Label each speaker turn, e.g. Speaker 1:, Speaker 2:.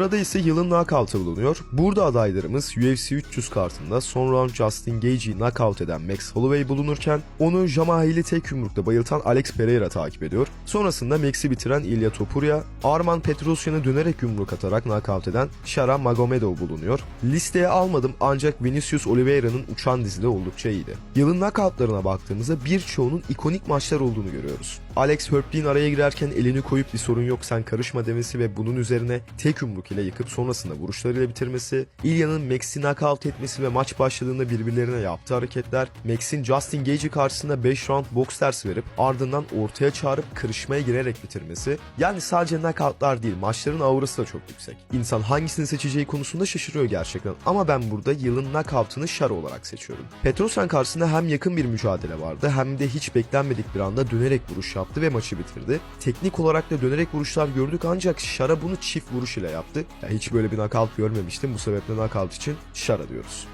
Speaker 1: Sırada ise yılın knockout'ı bulunuyor. Burada adaylarımız UFC 300 kartında son round Justin Gage'i knockout eden Max Holloway bulunurken onu Jamahir'i tek yumrukta bayıltan Alex Pereira takip ediyor. Sonrasında Max'i bitiren Ilya Topuria, Arman Petrosyan'ı dönerek yumruk atarak knockout eden Shara Magomedov bulunuyor. Listeye almadım ancak Vinicius Oliveira'nın uçan dizide oldukça iyiydi. Yılın knockoutlarına baktığımızda birçoğunun ikonik maçlar olduğunu görüyoruz. Alex Herple'in araya girerken elini koyup bir sorun yok sen karışma demesi ve bunun üzerine tek yumruk ile yıkıp sonrasında vuruşlarıyla bitirmesi, Ilya'nın Max'i knockout etmesi ve maç başladığında birbirlerine yaptığı hareketler, Max'in Justin Gage'i karşısında 5 round box dersi verip ardından ortaya çağırıp kırışmaya girerek bitirmesi, yani sadece knockoutlar değil maçların aurası da çok yüksek. İnsan hangisini seçeceği konusunda şaşırıyor gerçekten ama ben burada yılın knockout'ını Şar olarak seçiyorum. Petrosyan karşısında hem yakın bir mücadele vardı hem de hiç beklenmedik bir anda dönerek vuruş yaptı ve maçı bitirdi. Teknik olarak da dönerek vuruşlar gördük ancak Şara bunu çift vuruş ile yaptı. Ya hiç böyle bir knockout görmemiştim bu sebeple knockout için Şara diyoruz.